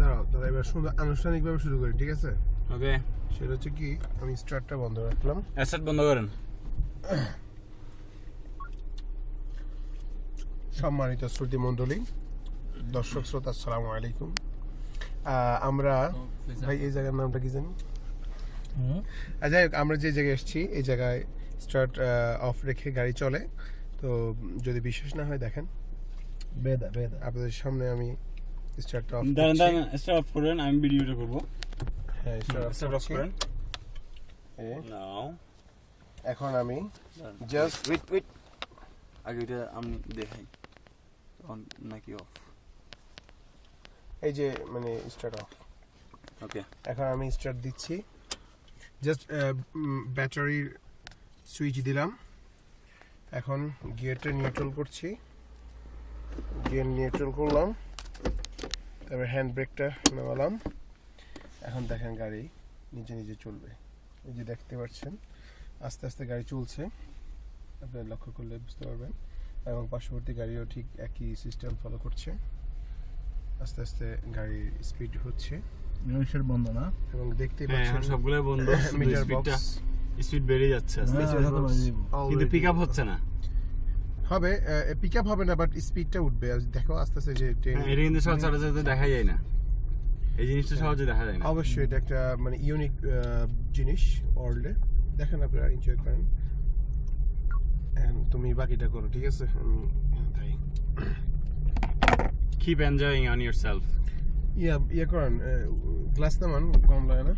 দাঁড়াও দাঁড়া এবার সুন্দর আনুষ্ঠানিকভাবে শুরু করি ঠিক আছে? ওকে। সেটা হচ্ছে কি আমি স্টার্টটা বন্ধ রাখলাম। অ্যাসেট বন্ধ করেন। সম্মানিত শ্রুতি মণ্ডলী দর্শক শ্রোতা আসসালামু আলাইকুম। আমরা ভাই এই জায়গার নামটা কি জানি? যাই হোক আমরা যে জায়গায় এসেছি এই জায়গায় স্টার্ট অফ রেখে গাড়ি চলে। তো যদি বিশ্বাস না হয় দেখেন। বেদা বেদা আপনাদের সামনে আমি স্টার্টটা অফ দাঁড়ান দাঁড়ান স্টার্ট অফ করেন আমি ভিডিওটা করব। হ্যাঁ স্টার্ট স্টার্ট অফ করেন। নাও এখন আমি জাস্ট ওয়েট ওয়েট আগে এটা আমি দেখাই। অন নাকি অফ এই যে মানে স্টার্ট অফ ওকে এখন আমি স্টার্ট দিচ্ছি। জাস্ট ব্যাটারির সুইচ দিলাম। এখন গিয়ারটা নিউট্রাল করছি। গিয়ার নিউট্রাল করলাম। তারপর হ্যান্ড ব্রেকটা নামালাম। এখন দেখেন গাড়ি নিজে নিজে চলবে। এই যে দেখতে পাচ্ছেন আস্তে আস্তে গাড়ি চলছে। আপনি লক্ষ্য করলে বুঝতে পারবেন। এবং পার্শ্ববর্তী গাড়িও ঠিক একই সিস্টেম ফলো করছে। আস্তে আস্তে গাড়ির স্পিড হচ্ছে। নিমিশের বন্ধ না? এবং দেখতে হ্যাঁ পাচ্ছেন সবগুলো বন্ধ। মিটার বক্স স্পিড বেড়ে যাচ্ছে আস্তে হ্যাঁ, আস্তে। কিন্তু পিক আপ হচ্ছে না। হবে পিক আপ হবে না বাট স্পিডটা উঠবে। দেখো আস্তে আস্তে যে ট্রেন হ্যাঁ, এটা কিন্তু সচরাচর দেখা যায় না। এই জিনিসটা সহজে দেখা যায় না। অবশ্যই এটা একটা মানে ইউনিক জিনিস ওয়ার্ল্ডে দেখেন আপনারা এনজয় করেন। And তুমি বাকিটা করো ঠিক আছে? আমি তাই keep enjoying on yourself yeah ইয়ে করেন গ্লাস নামান কম লাগে না?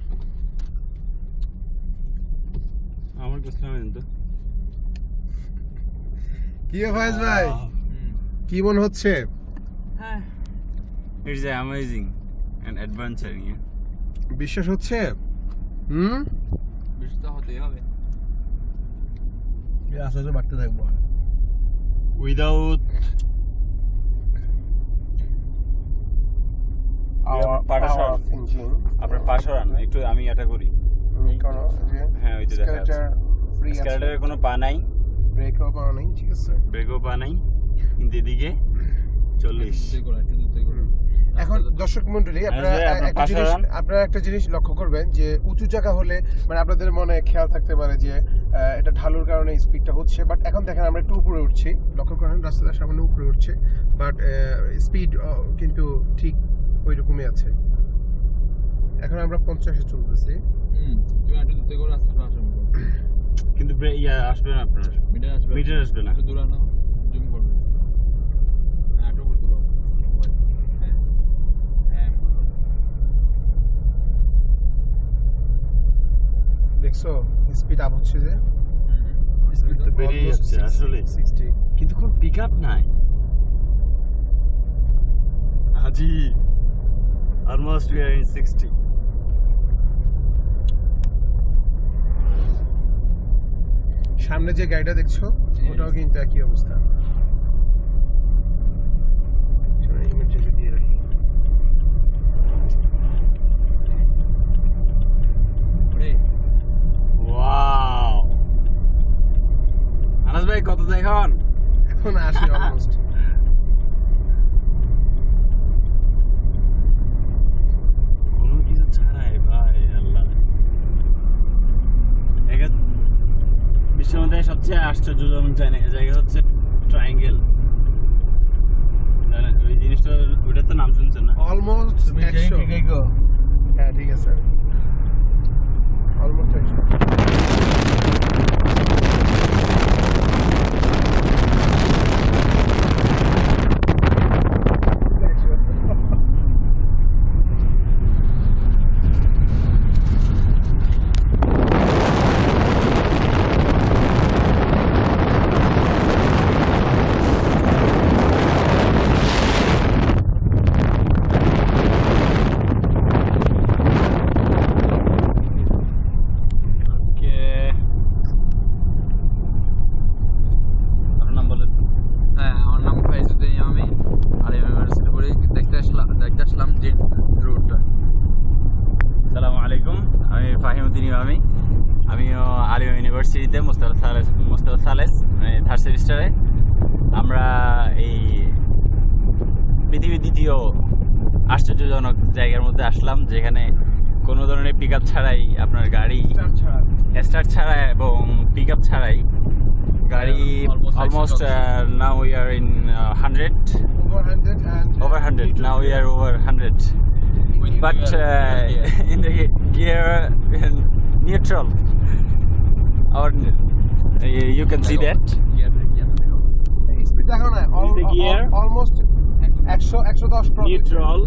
আমার বুঝলাম কিন্তু কি ভাইস ভাই? কি মনে হচ্ছে? হ্যাঁ। ইটস অ্যামেজিং অ্যান্ড অ্যাডভেঞ্চারিং বিশ্বাস হচ্ছে? হুম? বিষয়টা হতেই হবে। এই আস্তে আস্তে বাড়তে থাকব। উইদাউট আপনার পাশরান একটু আমি এটা করি। হ্যাঁ ওই তো দেখা যাচ্ছে। স্ক্যালারের কোনো পা নাই। ব্রেকও করা নেই ঠিক আছে ব্রেকও পা নাই কিন্তু এদিকে চল্লিশ এখন দর্শক মন্ডলী আপনারা একটা জিনিস আপনারা একটা জিনিস লক্ষ্য করবেন যে উঁচু জায়গা হলে মানে আপনাদের মনে খেয়াল থাকতে পারে যে এটা ঢালুর কারণে স্পিডটা হচ্ছে বাট এখন দেখেন আমরা একটু উপরে উঠছি। লক্ষ্য করেন রাস্তাটা সামান্য উপরে উঠছে বাট স্পিড কিন্তু ঠিক ওই রকমই আছে। এখন আমরা পঞ্চাশে চলতেছি। তুমি একটু কিন্তু ইয়া আসবে না আপনার। মিটার আসবে মিটার আসবে না। একটু জুম করবে। হ্যাঁ করতে হ্যাঁ। হ্যাঁ দেখছ স্পিড আপ হচ্ছে যে। স্পিড তো বেড়েই যাচ্ছে আসলে 60 কিন্তু কোন পিক আপ নাই। হাজি অলমোস্ট উই আর ইন 60 সামনে যে গাড়িটা দেখছ ওটাও কিন্তু একই অবস্থা। আনাস ভাই কত দেখান? এখন আসি অলমোস্ট কোনো কিছু ছাড়াই ভাই আল্লাহ একে বিশ্বের মধ্যে সবচেয়ে আশ্চর্যজনক জায়গা জায়গা হচ্ছে ট্রায়াঙ্গেল জানেন ওই জিনিসটা ওইটার তো নাম শুনছেন না? অলমোস্ট হ্যাঁ ঠিক আছে। অলমোস্ট একশো ওকে আপনার নাম বলেন হ্যাঁ আমার নাম ফাইজুদ্দিন আমি আর ইউনিভার্সিটি পড়ে দেখতে আসলাম দেখতে আসলাম যে রোডটা সালামু আলাইকুম আমি ফাহিমুদ্দিন ইমামি। আমিও আলিম ইউনিভার্সিটিতে মোস্তাফা সালেস মোস্তাফা সালেস মানে থার্ড সেমিস্টারে। আমরা এই পৃথিবীর দ্বিতীয় আশ্চর্যজনক জায়গার মধ্যে আসলাম যেখানে কোনো ধরনের পিক আপ ছাড়াই আপনার গাড়ি স্টার ছাড়া। এবং পিক আপ ছাড়াই গাড়ি almost now we are in hundred Over 100 and, uh, over 100 neutral but uh, in the gear uh, in neutral. Or uh, you can see that. In the gear almost neutral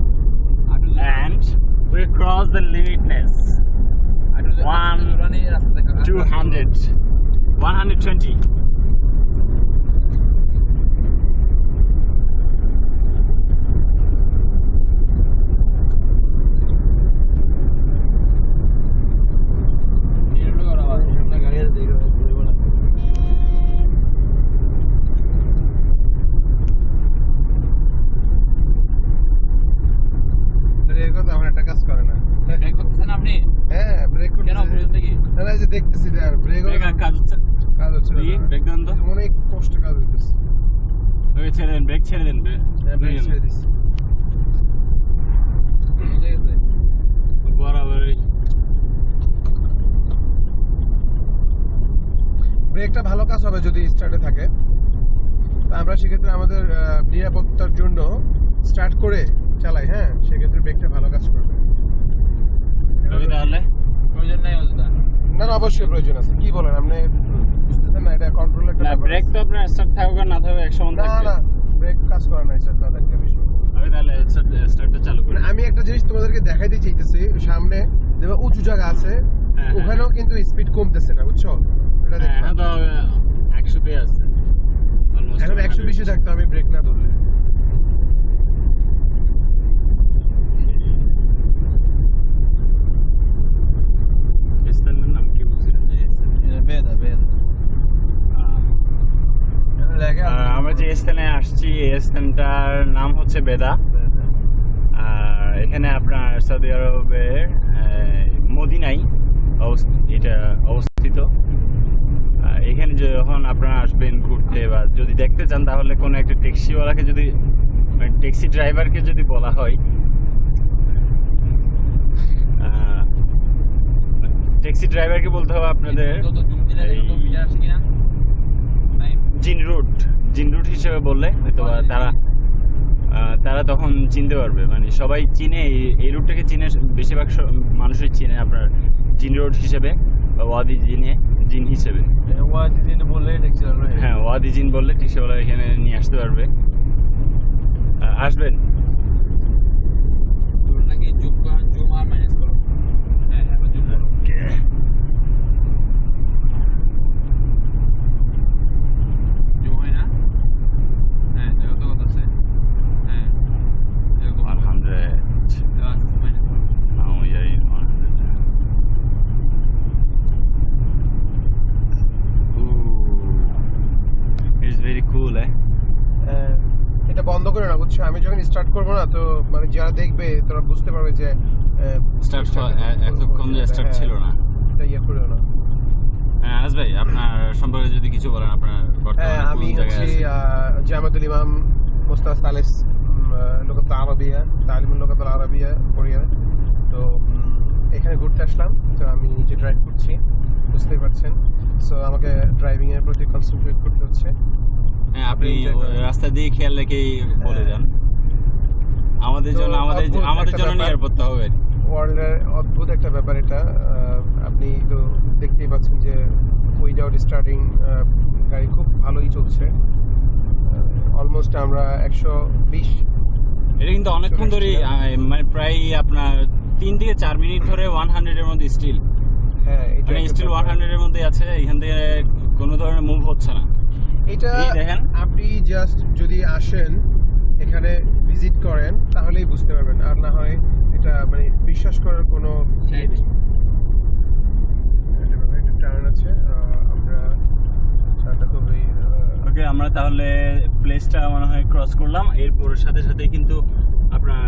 and we cross the limitness one 200 120 আপনি? হ্যাঁ break কেন করতেছে পর্যন্ত কি? না না, যে দেখতেছি দেখ ব্রেকও ব্রেক কাজ হচ্ছে? কাজ হচ্ছে ব্রেক দেন তো। অনেক কষ্ট কাজ হইতেছে। ব্রেক ছেড়ে দেন ব্রেক ছেড়ে দেন ব্রেক হ্যাঁ, ছেড়ে দিছি। বরাবর ব্রেকটা ভালো কাজ হবে যদি স্টার্টে থাকে। আমরা সেক্ষেত্রে আমাদের নিরাপত্তার জন্য স্টার্ট করে চালাই হ্যাঁ? সেক্ষেত্রে ব্রেকটা ভালো কাজ করবে। রবি তাহলে? প্রয়োজন নাই অযথা না না অবশ্যই প্রয়োজন আছে। কি বলেন আপনি বুঝতেছেন না এটা কন্ট্রোল একটা না ব্রেক তো আপনার স্টার্ট থাকুক না থাকুক এক সমান থাকবে। না ব্রেক কাজ করে না স্টার্ট না থাকতে বিষয় আমি তাহলে স্টার্টটা চালু করি। মানে আমি একটা জিনিস তোমাদেরকে দেখাইতে চাইতেছি সামনে দেখো উঁচু জায়গা আছে হ্যাঁ, ওখানেও কিন্তু স্পিড কমতেছে না বুঝছ? এটা হ্যাঁ। এখন তো আছে। এখন একশো 100 বিশে। থাকতো আমি ব্রেক না ধরলে স্থানের নাম কি বলছিলেন বেদা বেদা আহ, আমরা যে স্থানে আসছি এই স্থানটার নাম হচ্ছে বেদা। আর এখানে আপনার সৌদি আরবের মদিনাই এটা অবস্থিত। এখানে যখন আপনারা আসবেন ঘুরতে বা যদি দেখতে চান তাহলে কোনো একটা ট্যাক্সিওয়ালাকে যদি ট্যাক্সি ড্রাইভারকে যদি বলা হয় ট্যাক্সি ড্রাইভারকে বলতে হবে আপনাদের যত জুম দিলে এই- তত মিটার আসে কিনা টাইম জিন রুট জিন রুট হিসেবে বললে হয়তো তারা তারা তখন চিনতে পারবে। মানে সবাই চিনে এই- রুটটাকে চিনে বেশিরভাগ মানুষই চিনে আপনার জিন রোড হিসেবে বা ওয়াদি জিনে জিন হিসেবে। বললে দেখছি হ্যাঁ ওয়াদি জিন বললে ঠিক সেবেলা এখানে নিয়ে আসতে পারবে। আসবেন তোর নাকি জুম জুম আর মাইনাস করো হ্যাঁ এখন জুম করো জুম হয় না হ্যাঁ দেখো তো কত আছে হ্যাঁ দেখো ওয়ান হান্ড্রেড দেওয়া আছে মাইনাস করো Now we are in 100. Ooh, it's very cool, eh? হ্যাঁ, এটা বন্ধ করে না বুঝছ? আমি যখন স্টার্ট করব না তো মানে যারা দেখবে তারা বুঝতে পারবে যে স্টার্ট এতক্ষণ যে স্টার্ট হ্যাঁ, ছিল না। এটা ইয়ে করেও না। হ্যাঁ আনাস ভাই আপনার সম্পর্কে যদি কিছু বলেন আপনার হ্যাঁ বর্তমানে আমি হচ্ছি জামাতুল ইমাম মুস্তাফ সালেস লোকাত আরবিয়া তালিমুল লোকাত আরবিয়া কোরিয়া। তো এখানে ঘুরতে আসলাম। তো আমি যে ড্রাইভ করছি বুঝতেই পারছেন। সো আমাকে ড্রাইভিং এর প্রতি কনসেন্ট্রেট করতে হচ্ছে। হ্যাঁ আপনি রাস্তা দিয়ে খেয়াল রেখেই বলে হ্যাঁ। যান। আমাদের জন্য আমাদের আমাদের জন্য। নিরাপত্তা হবে। ওয়ার্ল্ডের অদ্ভুত একটা ব্যাপার এটা। আপনি তো দেখতেই পাচ্ছেন যে উইদাউট স্টার্টিং গাড়ি খুব ভালোই চলছে। অলমোস্ট আমরা একশো বিশ এটা কিন্তু অনেকক্ষণ ধরে মানে প্রায় আপনার তিন থেকে চার মিনিট ধরে ওয়ান হান্ড্রেডের মধ্যে স্টিল হ্যাঁ এটা মানে স্টিল ওয়ান হান্ড্রেডের মধ্যে আছে। এখান থেকে কোনো ধরনের মুভ হচ্ছে না। এটা আপনি জাস্ট যদি আসেন এখানে ভিজিট করেন তাহলেই বুঝতে পারবেন। আর না হয় এটা মানে বিশ্বাস করার কোনো ইয়ে একটা টার্ন আছে আমরা টার্নটা খুবই ওকে আমরা তাহলে প্লেসটা মনে হয় ক্রস করলাম। এরপর সাথে সাথে কিন্তু আপনার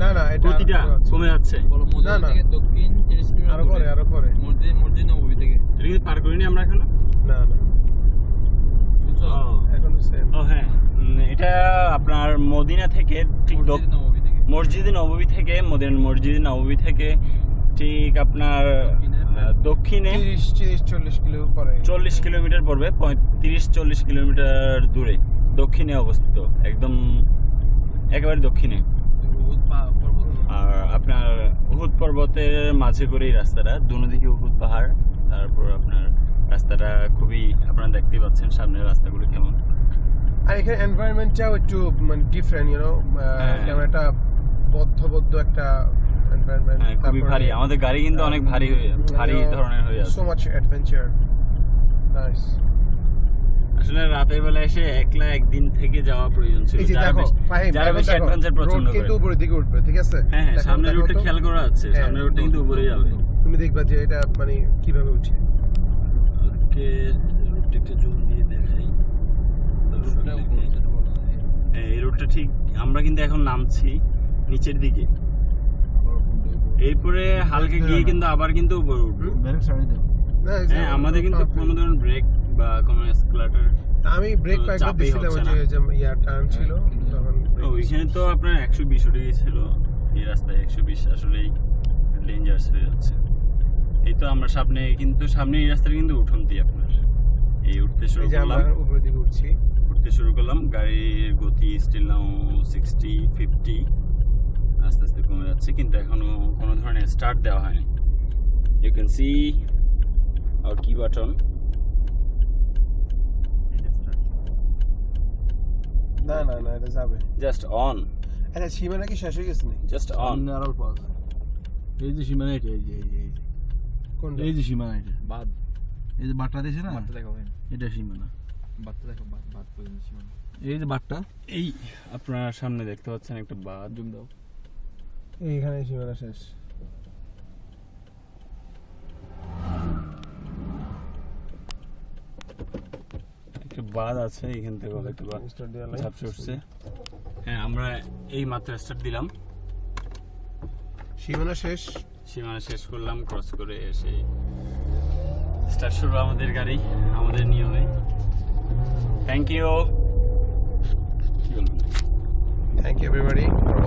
না না এটা গতিটা আছে। কমে যাচ্ছে। না, না। দক্ষিণ আরও পরে আরও পরে। মসজিদ মসজিদ নবী থেকে। এটা কিন্তু পার করিনি আমরা এখনও? না না। শুনছো ও। এখন সেম ও হ্যাঁ। এটা আপনার মদিনা থেকে ঠিক মসজিদ নববী থেকে। মদিন মসজিদে নববী থেকে ঠিক আপনার দক্ষিণে। চল্লিশ কিলোমিটার পড়বে তিরিশ চল্লিশ কিলোমিটার দূরে দক্ষিণে অবস্থিত একদম একেবারে দক্ষিণে। আর আপনার উহুদ পর্বতের মাঝে করেই রাস্তাটা দুনো দিকে উহুদ পাহাড় তারপর আপনার রাস্তাটা খুবই আপনারা দেখতেই পাচ্ছেন সামনের রাস্তাগুলো কেমন। আর এখানে এনভায়রনমেন্টটাও একটু মানে ডিফারেন্ট ইউনো হ্যাঁ। যেমন একটা বদ্ধ বদ্ধ একটা এনভায়রনমেন্ট হ্যাঁ, খুবই ভারী। আমাদের গাড়ি কিন্তু অনেক ভারী হয়ে ভারী ধরনের হয়ে আছে। সো মাচ অ্যাডভেঞ্চার নাইস আসলে রাতের বেলা এসে একলা একদিন থেকে যাওয়া প্রয়োজন ছিল। যারা দেখো বেশ- অ্যাডভেঞ্চার পছন্দ করে। কিন্তু উপরের দিকে উঠবে ঠিক আছে? হ্যাঁ হ্যাঁ সামনের রুটটা খেয়াল করা আছে হ্যাঁ, সামনের রুটটা কিন্তু উপরে যাবে। তুমি দেখবা যে এটা মানে কীভাবে উঠছে ওকে রুটটা একটু জুম দিয়ে দেখাই রুটটা উপর যেটা বলা হয়। হ্যাঁ, এই রুটটা ঠিক আমরা কিন্তু এখন নামছি নিচের দিকে? এরপরে হালকা গিয়ে কিন্তু আবার কিন্তু উপরে উঠবো ব্রেক ছাড়ি দাও না এই যে হ্যাঁ আমাদের কিন্তু কোনো ধরনের ব্রেক বা কোনো এসকেলেটর আমি ব্রেক তো দিছিলাম যে ইয়া টার্ন ছিল তখন ওইখানে তো আপনার একশো বিশ উঠে গেছিল। এই রাস্তায় একশো বিশ আসলেই ডেঞ্জারাস হয়ে যাচ্ছে। এই তো আমরা সামনে কিন্তু সামনে এই রাস্তাটা কিন্তু উঠন্তি আপনার। এই উঠতে শুরু এই যে আমরা করলাম উপরের দিকে উঠছি। উঠতে শুরু করলাম। গাড়ির গতি স্টিল নাও সিক্সটি ফিফটি আস্তে আস্তে কমে যাচ্ছে কিন্তু এখনও কোনো ধরনের স্টার্ট দেওয়া হয়নি। ইউ ক্যান সি আর কি বাটন না না না এটা যাবে। জাস্ট অন আচ্ছা সীমানা কি শেষ হয়ে গেছে জাস্ট অন আরও অল্প আছে এই যে সীমানা এটা এই যে এই যে এই যে। এই যে সীমানা এটা বাদ। এই যে বাটটা দিয়েছে না? বাদটা দেখো ভাই এটা সীমানা এই যে বাটটা? এই আপনার সামনে দেখতে পাচ্ছেন একটা বাদ জুম দাও। এইখানে সীমানা শেষ। একটা বাদ আছে এখান থেকে একটা দেওয়া ঝাপসে উঠছে। হ্যাঁ আমরা এই মাত্র স্টার্ট দিলাম। সীমানা শেষ। সীমানা শেষ করলাম ক্রস করে এসে স্টার্ট শুরু আমাদের গাড়ি আমাদের নিয়মে। থ্যাংক ইউ কি বলবেন থ্যাংক